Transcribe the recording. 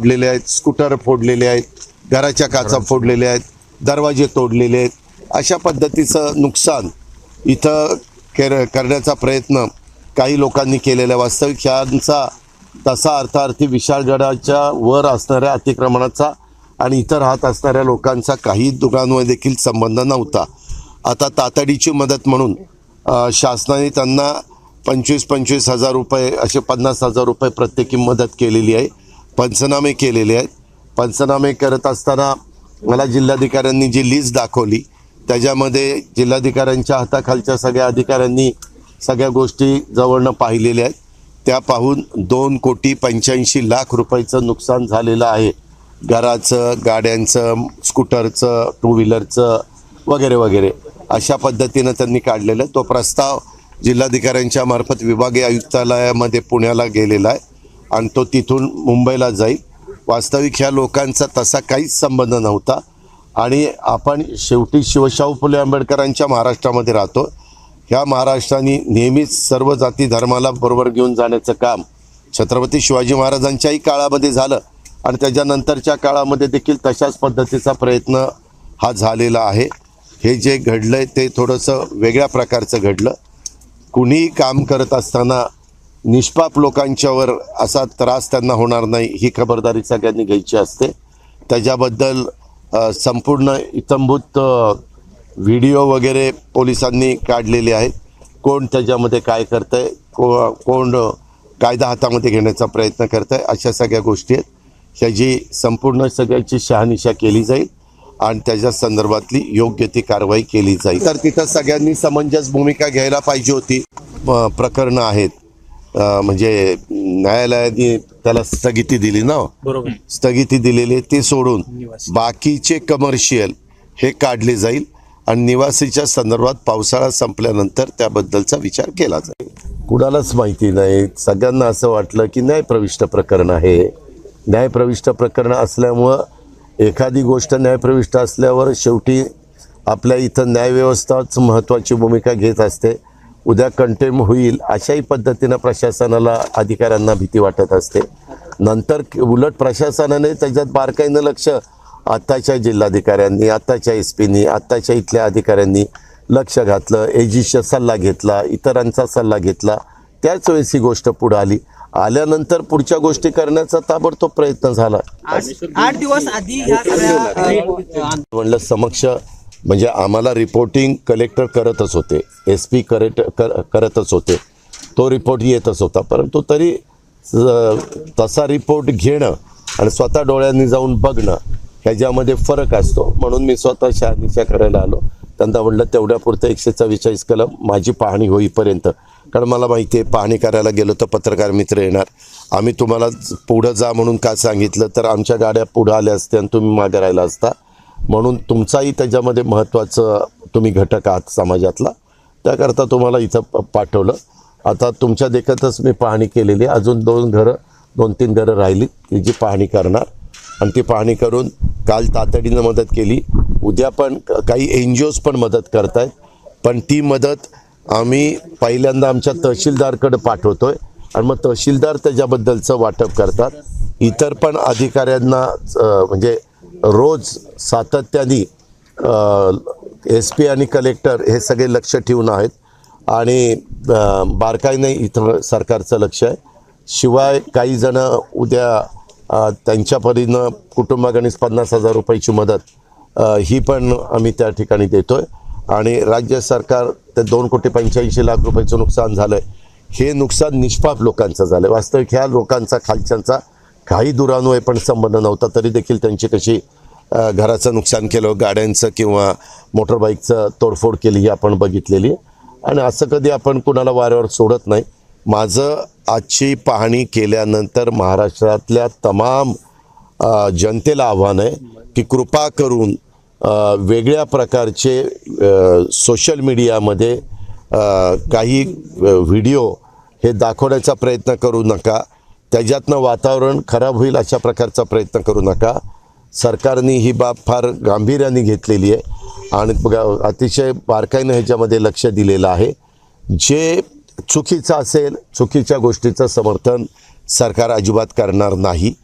फोडलेले आहेत स्कूटर फोडलेले आहेत घराच्या काचा फोडलेल्या आहेत दरवाजे तोडलेले आहेत. अशा पद्धतीचं नुकसान इथं कर करण्याचा प्रयत्न काही लोकांनी केलेला आहे. वास्तविक ह्यांचा तसा अर्थार्थी विशाळगडाच्या वर असणाऱ्या अतिक्रमणाचा आणि इथं राहत असणाऱ्या लोकांचा काही दुकानांमध्ये देखील संबंध नव्हता. आता तातडीची मदत म्हणून शासनाने त्यांना पंचवीस पंचवीस हजार रुपये असे पन्नास हजार रुपये प्रत्येकी मदत केलेली आहे. पंचनामे केलेले आहेत. पंचनामे करत असताना मला जिल्हाधिकाऱ्यांनी जी लिस्ट दाखवली त्याच्यामध्ये जिल्हाधिकाऱ्यांच्या हाताखालच्या सगळ्या अधिकाऱ्यांनी सगळ्या गोष्टी जवळनं पाहिलेल्या आहेत. त्या पाहून दोन कोटी पंच्याऐंशी लाख रुपयाचं नुकसान झालेलं आहे. घराचं गाड्यांचं स्कूटरचं टू व्हीलरचं वगैरे वगैरे. अशा पद्धतीनं त्यांनी काढलेलं आहे. तो प्रस्ताव जिल्हाधिकाऱ्यांच्या मार्फत विभागीय आयुक्तालयामध्ये पुण्याला गेलेला आहे. आणि तो तिथून मुंबईला जाईल. वास्तविक ह्या लोकांचा तसा काहीच संबंध नव्हता. आणि आपण शेवटी शिवशाहू फुले आंबेडकरांच्या महाराष्ट्रामध्ये राहतो. ह्या महाराष्ट्राने नेहमीच सर्व जाती धर्माला बरोबर घेऊन जाण्याचं काम छत्रपती शिवाजी महाराजांच्याही काळामध्ये झालं. आणि त्याच्यानंतरच्या काळामध्ये देखील तशाच पद्धतीचा प्रयत्न हा झालेला आहे. हे जे घडलं आहे ते थोडंसं वेगळ्या प्रकारचं घडलं. कुणीही काम करत असताना निष्पाप लोकांच्यावर असा त्रास त्यांना होणार नाही ही खबरदारी सगळ्यांनी घ्यायची असते. त्याच्याबद्दल संपूर्ण इतंभूत व्हिडिओ वगैरे पोलिसांनी काढलेले आहेत. कोण त्याच्यामध्ये काय करतंय को कोण कायदा हातामध्ये घेण्याचा प्रयत्न करत आहे अशा सगळ्या गोष्टी आहेत. ह्याची संपूर्ण सगळ्याची शहानिशा केली जाईल आणि त्याच्या संदर्भातली योग्य ती कारवाई केली जाईल. तर तिथं सगळ्यांनी समंजस भूमिका घ्यायला पाहिजे होती. प्रकरणं आहेत. म्हणजे न्यायालयाने त्याला स्थगिती दिली ना? बरोबर. स्थगिती दिलेली ते सोडून. बाकीचे कमर्शियल हे काढले जाईल आणि निवासीच्या संदर्भात पावसाळा संपल्यानंतर त्याबद्दलचा विचार केला जाईल. कुणालाच माहिती नाही. सगळ्यांना असं वाटलं की न्यायप्रविष्ट प्रकरण आहे. न्यायप्रविष्ट प्रकरण असल्यामुळं एखादी गोष्ट न्यायप्रविष्ट असल्यावर शेवटी आपल्या इथं न्यायव्यवस्थाच महत्त्वाची भूमिका घेत असते. उद्या कंटेम होईल अशाही पद्धतीनं प्रशासनाला अधिकाऱ्यांना भीती वाटत असते. नंतर उलट प्रशासनाने त्याच्यात बारकाईनं लक्ष आत्ताच्या जिल्हाधिकाऱ्यांनी आत्ताच्या एस पीनी आत्ताच्या इथल्या अधिकाऱ्यांनी लक्ष घातलं. एजीचा सल्ला घेतला इतरांचा सल्ला घेतला. त्याच वेळेस ही गोष्ट पुढे आली. आल्यानंतर पुढच्या गोष्टी करण्याचा ताबडतोब प्रयत्न झाला. आठ दिवस आधी म्हणलं समक्ष म्हणजे आम्हाला रिपोर्टिंग कलेक्टर करतच होते. एस पी करेक्ट कर करतच होते. तो रिपोर्ट येतच होता. परंतु तरी तसा रिपोर्ट घेणं आणि स्वतः डोळ्यांनी जाऊन बघणं ह्याच्यामध्ये फरक असतो. म्हणून मी स्वतः शहानिशा करायला आलो. त्यांना म्हटलं तेवढ्यापुरतं एकशे चव्वेचाळीस कलम माझी पाहणी होईपर्यंत. कारण मला माहिती आहे पाहणी करायला गेलो तर पत्रकार मित्र येणार. आम्ही तुम्हाला पुढं जा म्हणून का सांगितलं? तर आमच्या गाड्या पुढं आल्या असत्या आणि तुम्ही मागे राहिला असता. म्हणून तुमचाही त्याच्यामध्ये महत्त्वाचं तुम्ही घटक आहात समाजातला. त्याकरता तुम्हाला इथं प- पाठवलं. आता तुमच्या देखतच मी पाहणी केलेली आहे. अजून दोन घरं दोन तीन घरं राहिली ती जी पाहणी करणार. आणि ती पाहणी करून काल तातडीनं मदत केली. उद्या पण काही एन जी ओज पण मदत करत आहेत पण ती मदत आम्ही पहिल्यांदा आमच्या तहसीलदारकडे आहे आणि मग तहसीलदार त्याच्याबद्दलचं वाटप करतात. इतर पण अधिकाऱ्यांना म्हणजे रोज सातत्याने एस पी आणि कलेक्टर हे सगळे लक्ष ठेवून आहेत. आणि बारकाईने इथं सरकारचं लक्ष आहे. शिवाय काही जण उद्या त्यांच्या परीनं कुटुंबागणीस पन्नास हजार रुपयाची मदत ही पण आम्ही त्या ठिकाणी देतो आहे आणि राज्य सरकार ते दोन कोटी पंच्याऐंशी लाख रुपयाचं नुकसान झालं आहे हे नुकसान निष्पाप लोकांचं झालं आहे वास्तविक ह्या लोकांचा खालच्यांचा काही दुरान्वय पण संबंध नव्हता. तरी देखील त्यांची कशी घराचं नुकसान केलं गाड्यांचं किंवा मोटरबाईकचं तोडफोड केली ही आपण बघितलेली. आहे आणि असं कधी आपण कुणाला वाऱ्यावर सोडत नाही. माझं आजची पाहणी केल्यानंतर महाराष्ट्रातल्या तमाम जनतेला आव्हान आहे की कृपा करून वेगळ्या प्रकारचे सोशल मीडियामध्ये काही व्हिडिओ हे दाखवण्याचा प्रयत्न करू नका. त्याच्यातनं वातावरण खराब होईल अशा प्रकारचा प्रयत्न करू नका. सरकारने ही बाब फार गांभीर्याने घेतलेली आहे. आणि बघा, अतिशय बारकाईनं ह्याच्यामध्ये लक्ष दिलेलं आहे. जे चुकीचं असेल चुकीच्या गोष्टीचं समर्थन सरकार अजिबात करणार नाही.